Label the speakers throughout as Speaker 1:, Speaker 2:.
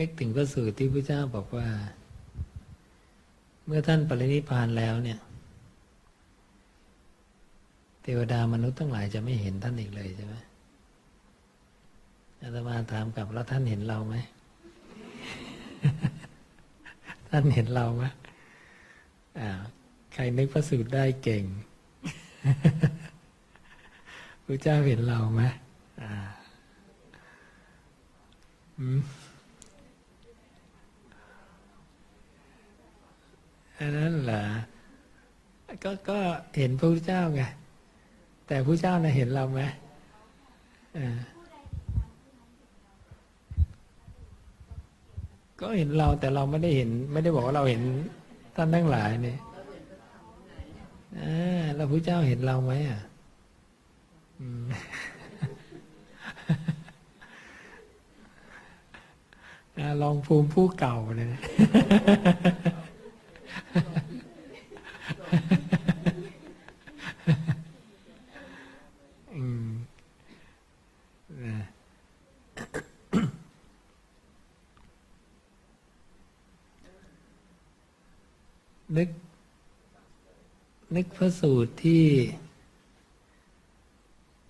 Speaker 1: นึกถึงพระสูตรที่พระเจ้าบอกว่า เมื่อท่านปรินิพานแล้วเนี่ย เทวดามนุษย์ทั้งหลายจะไม่เห็นท่านอีกเลยใช่ไหมอาตมาถามกลับแล้วท่านเห็นเราไหม ท่านเห็นเราไหมอ่าใครนึกพระสูตรได้เก่งพระเจ้าเห็นเราไหมอ่า อืม อันนั้นเหรอก็ก็เห็นพระพุทธเจ้าไงแต่พระเจ้านะเห็นเราไหมก็เห็นเราแต่เราไม่ได้เห็น ไม่ได้บอกว่าเราเห็นท่านทั้งหลายเนี่ยอ่าแล้วพระเจ้าเห็นเราไหมอะอืมลองภูมิผู้เก่าเนี่ย อืม นึก นึกพระสูตรที่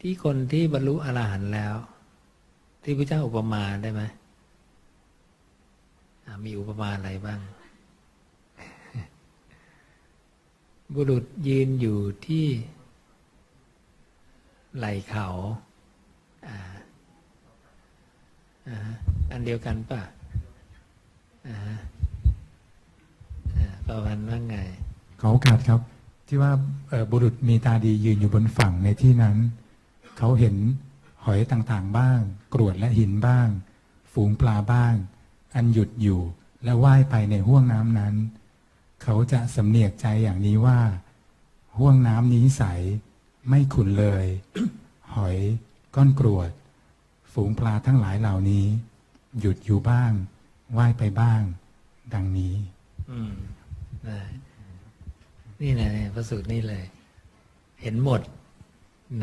Speaker 1: ที่คนที่บรรลุอรหันต์แล้ว ที่พระเจ้าอุปมาได้ไหมมีอุปมาอะไรบ้าง บุรุษยืนอยู่ที่ ไหล่เขาอันเดียวกันป่ะอ่าประพันว่าไง
Speaker 2: ขอโอกาสครับ ที่ว่าบุรุษมีตาดียืนอยู่บนฝั่งในที่นั้น เขาเห็นหอยต่างๆบ้าง กรวดและหินบ้าง ฝูงปลาบ้าง อันหยุดอยู่และว่ายไปในห้วงน้ำนั้น เขาจะสำเนียกใจอย่างนี้ว่าห้วงน้ำนี้ใส ไม่ขุนเลย หอย ก้อนกรวด ฝูงปลาทั้งหลายเหล่านี้ หยุดอยู่บ้าง ว่ายไปบ้าง ดังนี้
Speaker 1: อืมนี่นะเลยพระสูตรนี่เลย เห็นหมด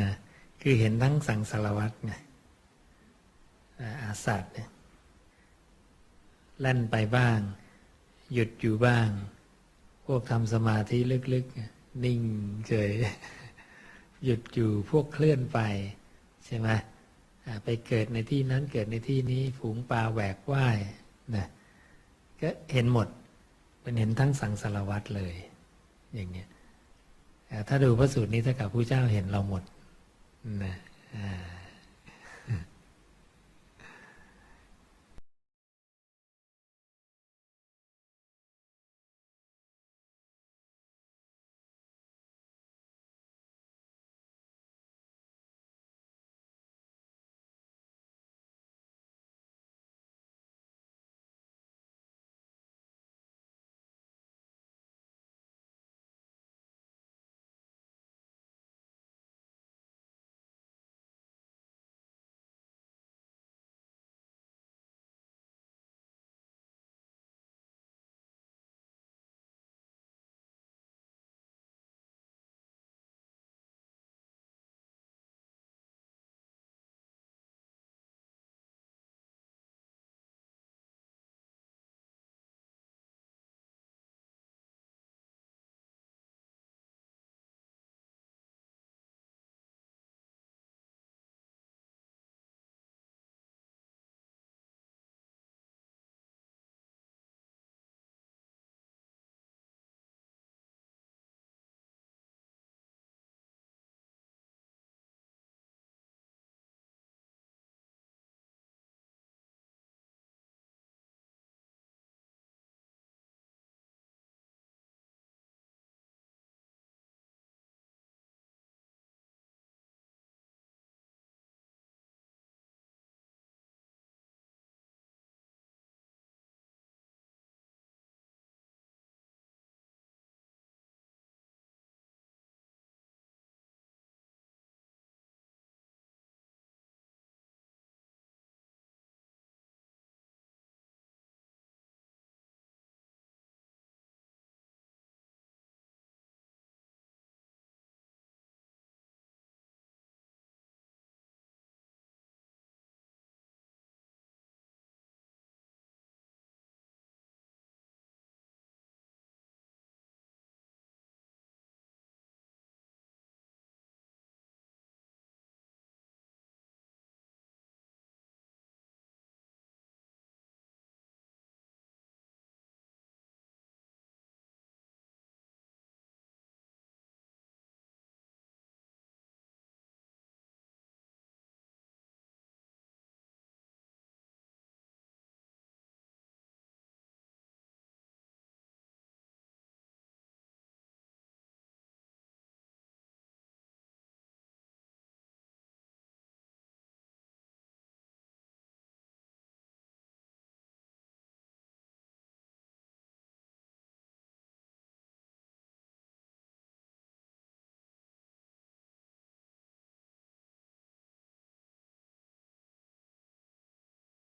Speaker 1: นะคือเห็นทั้งสังสารวัตรไงอ่าอาสัตว์เนี่ยแล่นไปบ้าง หยุดอยู่บ้าง วกทำสมาธิลึกๆ นิ่งเฉย หยุดอยู่พวกเคลื่อนไปใช่ไหมไปเกิดในที่นั้นเกิดในที่นี้ฝูงปลาแหวกว่ายนะก็เห็นหมดเป็นเห็นทั้งสังสารวัตรเลย อย่างเนี้ยถ้าดูพระสูตรนี้ถ้ากับผู้เจ้าเห็นเราหมดนะอ่า